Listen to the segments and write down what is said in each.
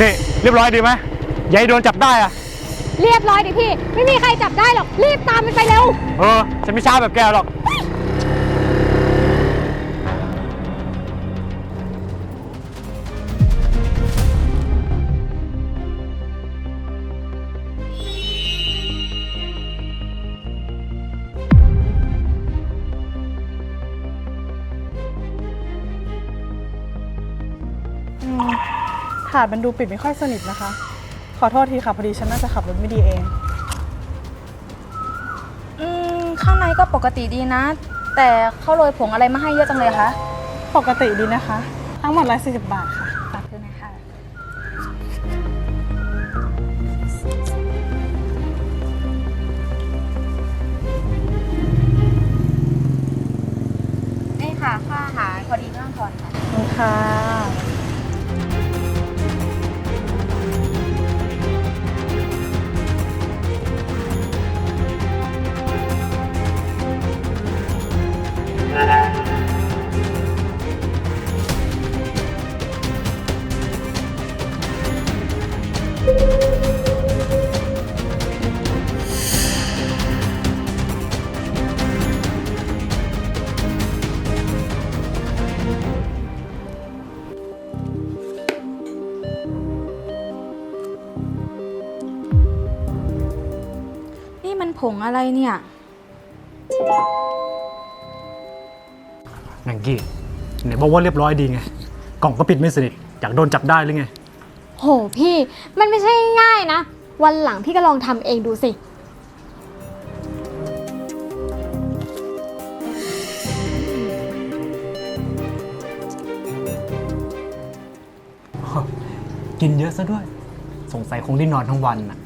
นี่เรียบร้อยดีไหมอย่าให้โดนจับได้อะเรียบร้อยดิพี่ ไม่มีใครจับได้หรอก รีบตามมันไปเร็ว เออ ฉันไม่ช้าแบบแกหรอกาดมันดูปิดไม่ค่อยสนิทนะคะ ขอโทษทีค่ะพอดีฉันน่าจะขับรถไม่ดีเอง อืม ข้างในก็ปกติดีนะ แต่เขาโรยผงอะไรมาให้เยอะจังเลยคะ ปกติดีนะคะ ทั้งหมด140บาทค่ะฝากด้ว อะไรเนี่ย นังกี้ไหนบอกว่าเรียบร้อยดีไง กล่องก็ปิดไม่สนิทอยากโดนจับได้หรือไง โหพี่ มันไม่ใช่ง่ายนะ วันหลังพี่ก็ลองทำเองดูสิ กินเยอะซะด้วย สงสัยคงได้นอนทั้งวันน่ะ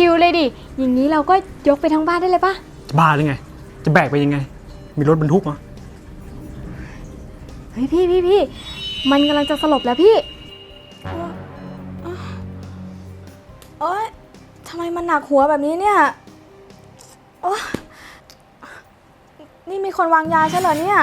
ชิลเลยดิ อย่างนี้เราก็ยกไปทั้งบ้านได้เลยปะจะบ้าหรือไง จะแบกไปยังไง มีรถบรรทุกมาเฮ้ยพี่พี่พี่ มันกำลังจะสลบแล้วพี่ โอ๊ยทำไมมันหนักหัวแบบนี้เนี่ยโอ๊ยนี่มีคนวางยาใช่เหรอเนี่ย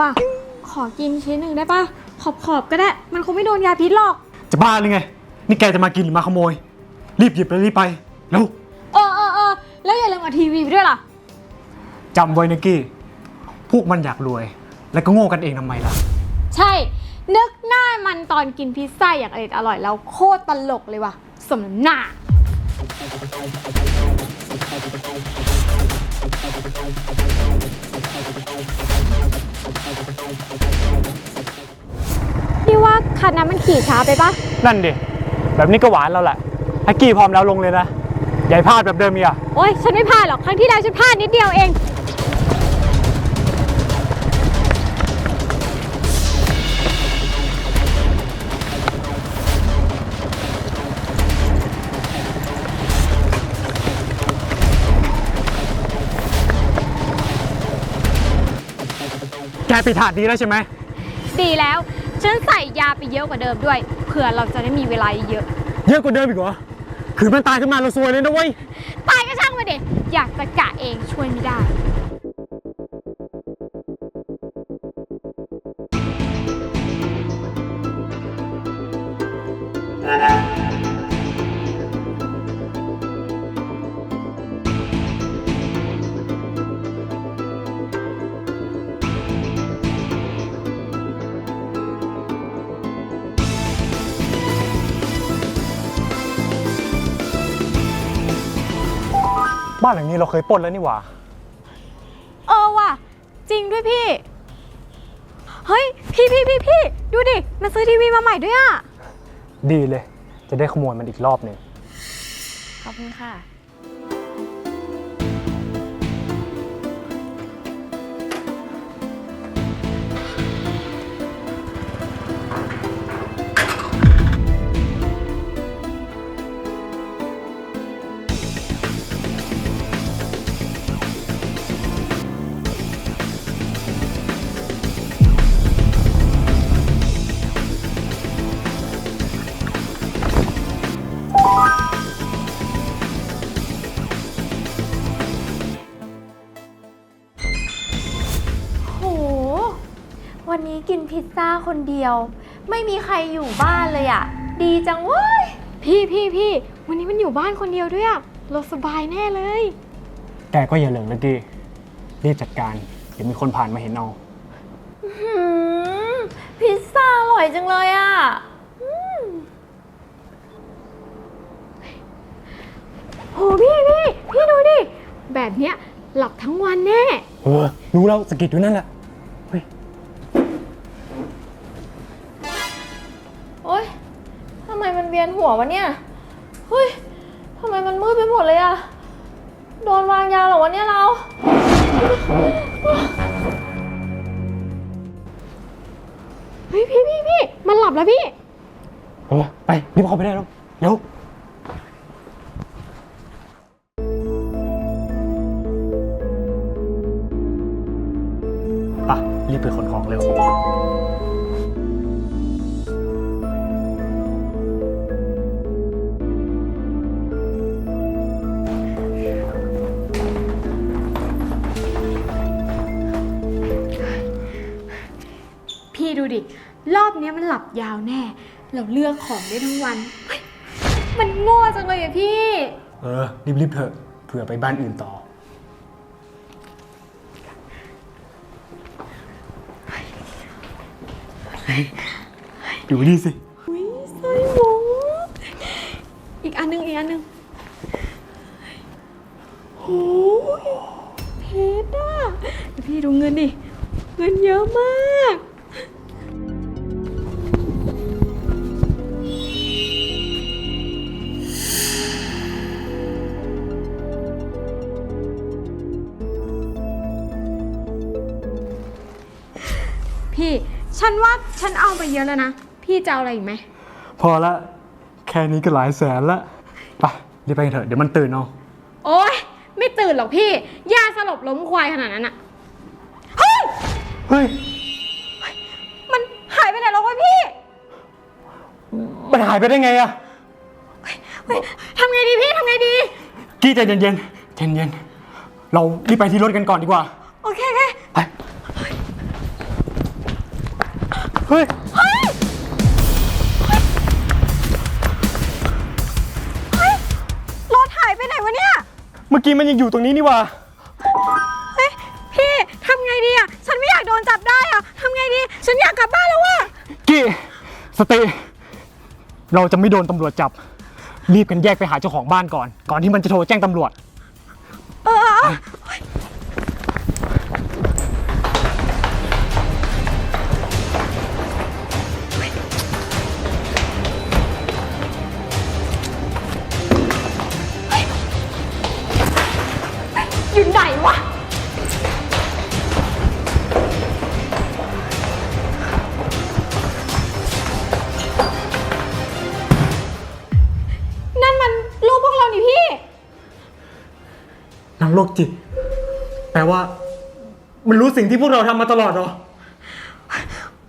อะ ขอกินชิ้นหนึ่งได้ปะขอบขอบๆก็ได้ มันคงไม่โดนยาพิษหรอก จะบ้าหรือไง นี่แกจะมากินหรือมาขโมย รีบหยิบแล้วรีบไปแล้วเออเออเออแล้วอย่าลืมเอาทีวีไปด้วยล่ะ จำไว้นะกี้ พวกมันอยากรวย แล้วก็โง่กันเองทำไมล่ะ ใช่ นึกหน้ามันตอนกินพิซซ่าอย่างอร่อยอร่อยแล้วโคตรตลกเลยว่ะ สมน้ำหน้า พี่ว่าคันนั้นมันขี่ช้าไปปะนั่นดิ แบบนี้ก็หวานแล้วแหละให้กี้พร้อมแล้วลงเลยนะอย่าให้พลาดแบบเดิมอีกอะ โอ๊ยฉันไม่พลาดหรอก ครั้งที่แล้วฉันพลาดนิดเดียวเอง แกไปถาดดีแล้วใช่ไหม ดีแล้ว ฉันใส่ยาไปเยอะกว่าเดิมด้วย เผื่อเราจะได้มีเวลาเยอะ เยอะกว่าเดิมอีกเหรอ คือมันตายขึ้นมาเราซวยเลยนะเว้ย ตายก็ช่างมาเด็อยากจะกะเองช่วยไม่ได้ บ้านหลังนี้เราเคยปล้นแล้วนี่หว่า เออว่ะ จริงด้วยพี่ เฮ้ย พี่พี่พี่พี่ดูดิ มันซื้อทีวีมาใหม่ด้วยอะ ดีเลย จะได้ขโมยมันอีกรอบหนึ่ง ขอบคุณค่ะ กินพิซซ่าคนเดียว ไม่มีใครอยู่บ้านเลยอะ่ะดีจังเว้ย พี่พี่พี่วันนี้มันอยู่บ้านคนเดียวด้วยอะเราสบายแน่เลย แกก็อย่าเหลิงนะกี้รีบจัดการ เดี๋ยวมีคนผ่านมาเห็นเอาหืมพิซซ่าอร่อยจังเลยอะ่ะโหพี่พี่พี่ดูดิ แบบเนี้ยหลับทั้งวันแน่ เออรู้แล้วสะกิดอยู่นั่นแหละ นเวียนหัววะเนี่ย เฮ้ยทำไมมันมืดไปหมดเลยอะโดนวางยาเหรอวะเนี่ยเรา เฮ้ยพี่พี่พี่มันหลับแล้วพี่เออไปรีบเข้าไปได้แล้วเร็ว ยมันหลับยาวแน่ เราเลือกของได้ทั้งวันเฮ้ยมันโง่จังเลยอะพี่ เออ รีบๆเถอะเผื่อไปบ้านอื่นต่อ ดูนี่สิ อุ้ยสร้อยหมูอีกอันหนึง อีกอันหนึงโอ้ยเพชรอะเดี๋ยวพี่ดูเงินดิ เงินเยอะมาก ฉันว่าฉันเอาไปเยอะแล้วนะ พี่จะเอาอะไรอีกไหม พอละ แค่นี้ก็หลายแสนละไปรีบไปกันเถอะเดี๋ยวมันตื่นเอาโอ๊ย ไม่ตื่นหรอกพี่ ยาสลบล้มควายขนาดนั้นอะเฮ้ย เฮ้ยมันหายไปไหนแล้ววะพี่มันหายไปได้ไงอะเฮ้ยทำไงดีพี่ทำไงดี กี้ใจเย็นๆใจเย็นๆเรารีบไปที่รถกันก่อนดีกว่า โอเคโอเค ไป เฮ้ยรถหายไปไหนวะเนี่ย เมื่อกี้มันยังอยู่ตรงนี้นี่หว่า เฮ้ย พี่ทำไงดีอะฉันไม่อยากโดนจับได้อะทำไงดี ฉันอยากกลับบ้านแล้วว่ะ กี้สติ เราจะไม่โดนตำรวจจับ รีบกันแยกไปหาเจ้าของบ้านก่อน ก่อนที่มันจะโทรแจ้งตำรวจ เออเอออยู่างโรคจิต แปลว่า มันรู้สิ่งที่พวกเราทำมาตลอดเหรอ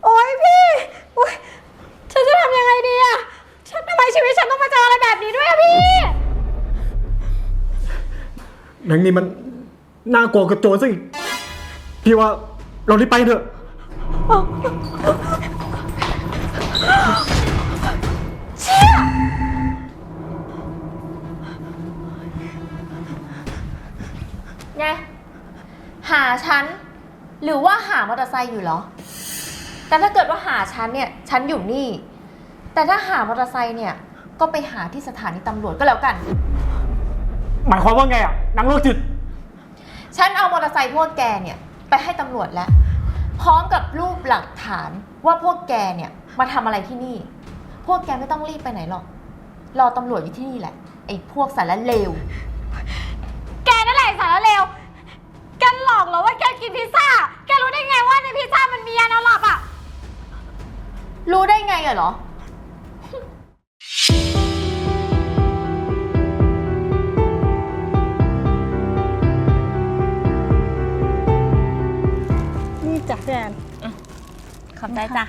โอ๊ยพี่โอ๊ยฉันจะทำยังไงดีอะฉันทำไมชีวิตฉันต้องมาเจออะไรแบบนี้ด้วยอะพี่นังนี้มันน่ากลัวกับโจรซะอีก พี่ว่าเรารีบไปเถอะ ไง หาฉัน หรือว่าหามอเตอร์ไซค์อยู่เหรอ แต่ถ้าเกิดว่าหาฉันเนี่ย ฉันอยู่นี่ แต่ถ้าหามอเตอร์ไซค์เนี่ย ก็ไปหาที่สถานีตำรวจก็แล้วกัน หมายความว่าไงอะนางโรคจิต ฉันเอามอเตอร์ไซค์พวกแกเนี่ย ไปให้ตำรวจแล้ว พร้อมกับรูปหลักฐานว่าพวกแกเนี่ยมาทำอะไรที่นี่ พวกแกไม่ต้องรีบไปไหนหรอก รอตำรวจอยู่ที่นี่แหละ ไอ้พวกสารเลว แกนั่นแหละสารเลวแกหลอกเหรอว่าแกกินพิซซ่า แกรู้ได้ไงว่าในพิซซ่ามันมียานอนหลับอะ รู้ได้ไงอะเหรอ นี่จ้ะพี่แอนขอบใจจ้ะ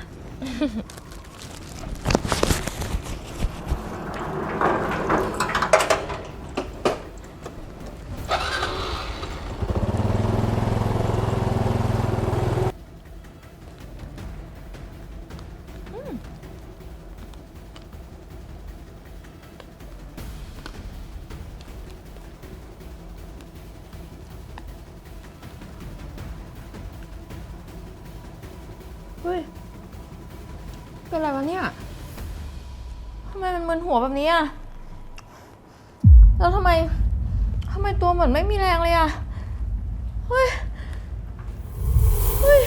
เป็นอะไรวะเนี่ยทำไมมันมึนหัวแบบนี้อะแล้วทำไมทำไมตัวเหมือนไม่มีแรงเลยอะเฮ้ยเฮ้ย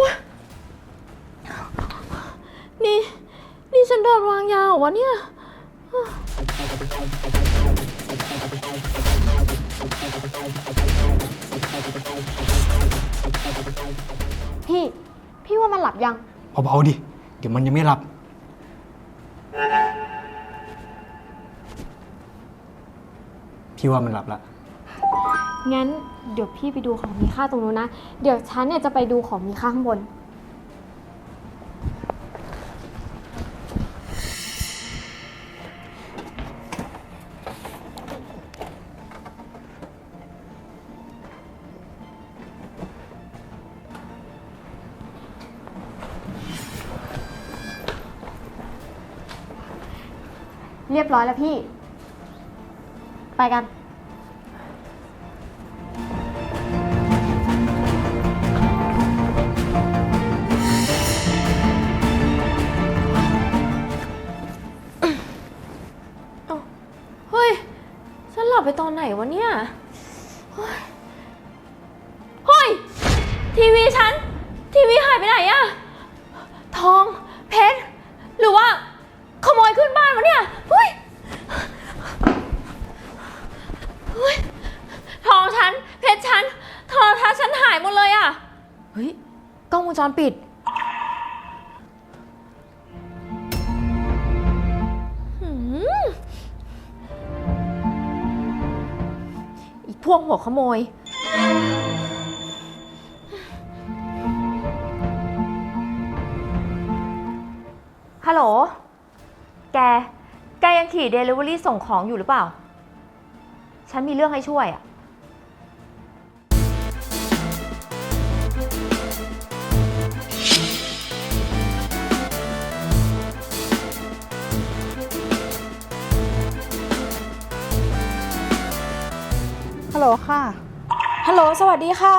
ว้านี่ นี่ฉันโดนวางยาเหรอวะเนี่ย พี่ พี่ว่ามันหลับยัง เบาๆดิ เดี๋ยวมันยังไม่หลับ พี่ว่ามันหลับละ งั้นเดี๋ยวพี่ไปดูของมีค่าตรงนู้นนะ เดี๋ยวฉันเนี่ยจะไปดูของมีค่าข้างบน ยบร้อยแล้วพี่ ไปกัน เฮ้ย ฉันหลับไปตอนไหนวะเนี่ย เฮ้ยเฮ้ย ทีวีฉัน ทีวีหายไปไหนอะทอง เพชร หรือว่า ขโมยขึ้นบ้านวะเนี่ยเฮ้ยเฮ้ยทองฉัน เพชรฉันโทรทัศน์ฉันหายหมดเลยอะเฮ้ย กล้องวงจรปิด หืมอีกพวกหัวขโมย แกยังขี่เดลิเวอรี่ส่งของอยู่หรือเปล่า ฉันมีเรื่องให้ช่วยอะฮัลโหลค่ะ ฮัลโหล สวัสดีค่ะ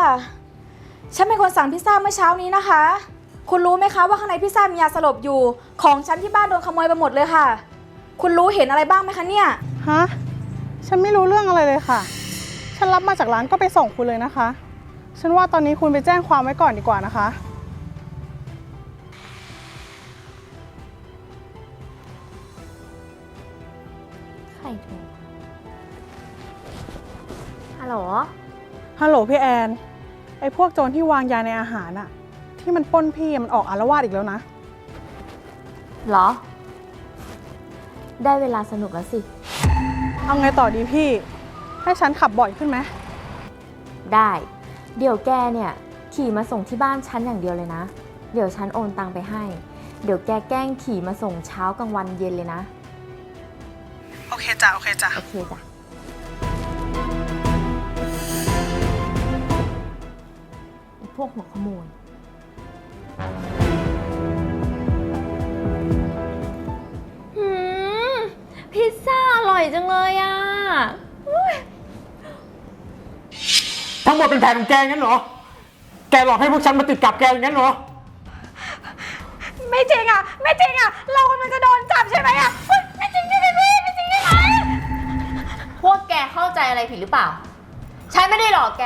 ฉันเป็นคนสั่งพิซซ่าเมื่อเช้านี้นะคะ คุณรู้ไหมคะว่าข้างในพิซซ่ามียาสลบอยู่ ของฉันที่บ้านโดนขโมยไปหมดเลยค่ะ คุณรู้เห็นอะไรบ้างไหมคะเนี่ย ฮะ ฉันไม่รู้เรื่องอะไรเลยค่ะ ฉันรับมาจากร้านก็ไปส่งคุณเลยนะคะ ฉันว่าตอนนี้คุณไปแจ้งความไว้ก่อนดีกว่านะคะ ใครโทรฮัลโหล ฮัลโหลพี่แอน ไอ้พวกโจรที่วางยาในอาหารอะที่มันปล้นพี่มันออกอารวาสอีกแล้วนะ เหรอ ได้เวลาสนุกแล้วสิ เอาไงต่อดีพี่ ให้ฉันขับบ่อยขึ้นไหม ได้ เดี๋ยวแกเนี่ย ขี่มาส่งที่บ้านฉันอย่างเดียวเลยนะ เดี๋ยวฉันโอนตังไปให้ เดี๋ยวแกแกล้งขี่มาส่งเช้ากลางวันเย็นเลยนะ โอเคจ้ะ โอเคจ้ะ โอเคจ้ะไอ้พวกหัวขโมย ร่อยจังเลยอะอุ๊ยทั้งหมดเป็นแผนของแกงั้นเหรอ แกหลอกให้พวกฉันมาติดกับแกอย่างนั้นเหรอ ไม่จริงอะ ไม่จริงอะ เรากำลังจะโดนจับใช่ไหมอะเฮ้ยไม่จริงใช่ไหมพี่ไม่จริงใช่ไหมพวกแกเข้าใจอะไรผิดหรือเปล่า ฉันไม่ได้หลอกแก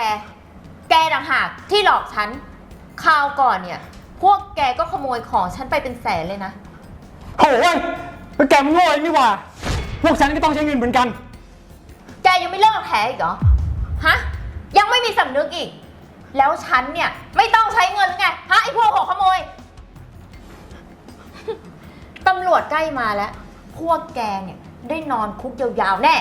แกต่างหากที่หลอกฉัน คราวก่อนเนี่ย พวกแกก็ขโมยของฉันไปเป็นแสนเลยนะโถ่เว้ยแล้วแกมันโง่เองนี่หว่า พวกฉันก็ต้องใช้เงินเหมือนกัน แกยังไม่เลิกแถอีกเหรอ ฮะ ยังไม่มีสำนึกอีก แล้วฉันเนี่ย ไม่ต้องใช้เงินหรือไง ฮะ ไอ้พวกหัวขโมย ตำรวจใกล้มาแล้ว พวกแกเนี่ย ได้นอนคุกยาวๆแน่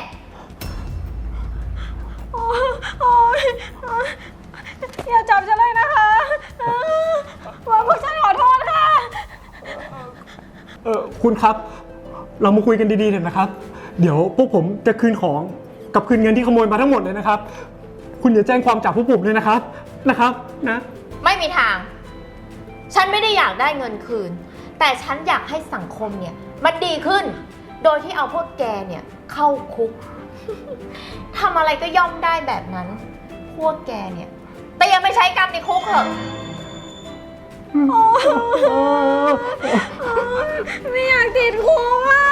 อย่าจับฉันเลยนะคะว่าพวกฉันขอโทษค่ะ เออคุณครับ เรามาคุยกันดีๆเถอะนะครับ เดี๋ยวพวกผมจะคืนของกับคืนเงินที่ขโมยมาทั้งหมดเลยนะครับ คุณอย่าแจ้งความจับพวกผมเลยนะครับนะครับนะ ไม่มีทาง ฉันไม่ได้อยากได้เงินคืน แต่ฉันอยากให้สังคมเนี่ย มันดีขึ้น โดยที่เอาพวกแกเนี่ยเข้าคุก ทำอะไรก็ย่อมได้แบบนั้น พวกแกเนี่ย แต่ยังไปใช้กรรมในคุกเถอะ โอ้ไม่อยากติดคุกอะ